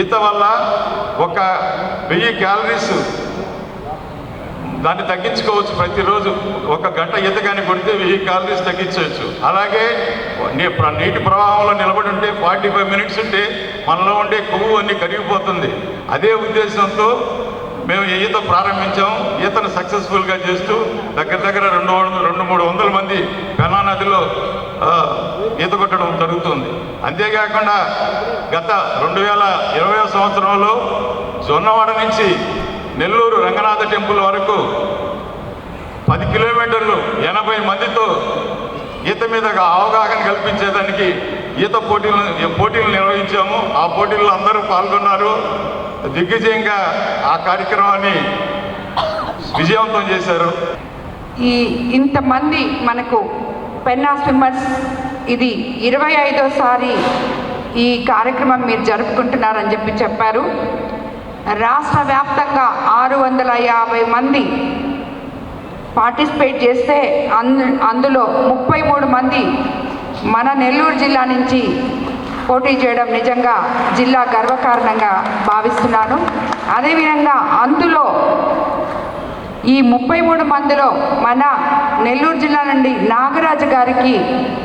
ఈత వల్ల ఒక వెయ్యి క్యాలరీస్ దాన్ని తగ్గించుకోవచ్చు ప్రతిరోజు. ఒక గంట ఈత కానీ కొడితే వెయ్యి క్యాలరీస్ తగ్గించవచ్చు. అలాగే నీ- నీటి ప్రవాహంలో నిలబడి ఉంటే ఫార్టీ ఫైవ్ మినిట్స్ ఉంటే మనలో ఉండే కొవ్వు అన్ని కరిగిపోతుంది. అదే ఉద్దేశంతో మేము ఈత ప్రారంభించాం. ఈతను సక్సెస్ఫుల్గా చేస్తూ దగ్గర దగ్గర రెండు రెండు మూడు వందల మంది పెనా నదిలో ఈత కొట్టడం జరుగుతుంది. అంతేకాకుండా గత రెండు వేల ఇరవై సంవత్సరంలో జొన్నవాడ నుంచి నెల్లూరు రంగనాథ టెంపుల్ వరకు పది కిలోమీటర్లు ఎనభై మందితో ఈత మీద అవగాహన కల్పించేదానికి ఈత పోటీలు పోటీలు నిర్వహించాము. ఆ పోటీల్లో అందరూ పాల్గొన్నారు. దిగ్విజయంగా ఆ కార్యక్రమాన్ని విజయవంతం చేశారు. ఈ ఇంతమంది మనకు పెన్నా స్విమ్మర్స్ ఇది ఇరవై ఐదోసారి ఈ కార్యక్రమం మీరు జరుపుకుంటున్నారని చెప్పి చెప్పారు. రాష్ట్ర వ్యాప్తంగా ఆరు వందల యాభై మంది పార్టిసిపేట్ చేస్తే అందులో ముప్పై మూడు మంది మన నెల్లూరు జిల్లా నుంచి పోటీ చేయడం నిజంగా జిల్లా గర్వకారణంగా భావిస్తున్నాను. అదేవిధంగా అందులో ఈ ముప్పై మూడు మందిలో మన నెల్లూరు జిల్లా నుండి నాగరాజు గారికి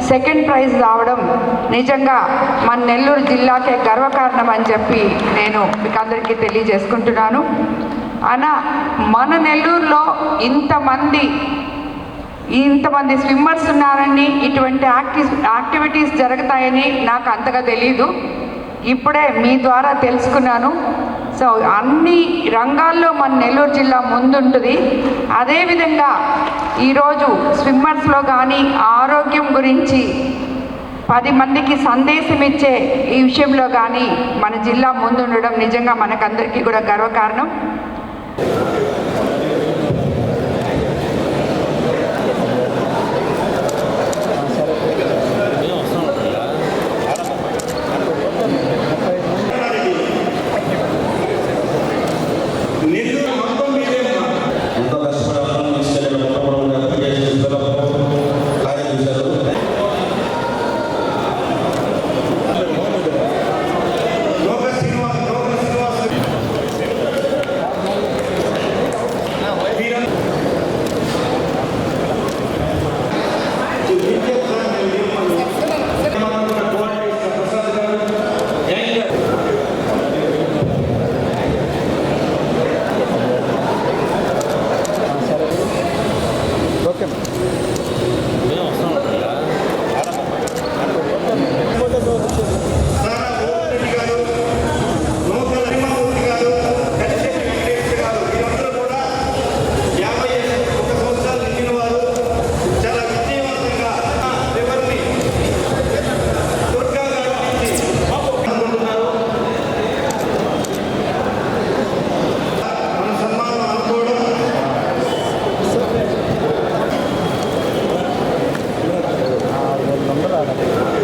సెకండ్ ప్రైజ్ రావడం నిజంగా మన నెల్లూరు జిల్లాకే గర్వకారణం అని చెప్పి నేను మీకు అందరికీ తెలియజేసుకుంటున్నాను. అన మన నెల్లూరులో ఇంతమంది ఇంతమంది స్విమ్మర్స్ ఉన్నారని ఇటువంటి యాక్టి యాక్టివిటీస్ జరుగుతాయని నాకు అంతగా తెలియదు ఇప్పుడే మీ ద్వారా తెలుసుకున్నాను. సో అన్ని రంగాల్లో మన నెల్లూరు జిల్లా ముందుంటుంది. అదేవిధంగా ఈరోజు స్విమ్మర్స్లో కానీ ఆరోగ్యం గురించి పది మందికి సందేశం ఇచ్చే ఈ విషయంలో కానీ మన జిల్లా ముందుండడం నిజంగా మనకందరికీ కూడా గర్వకారణం. Gracias.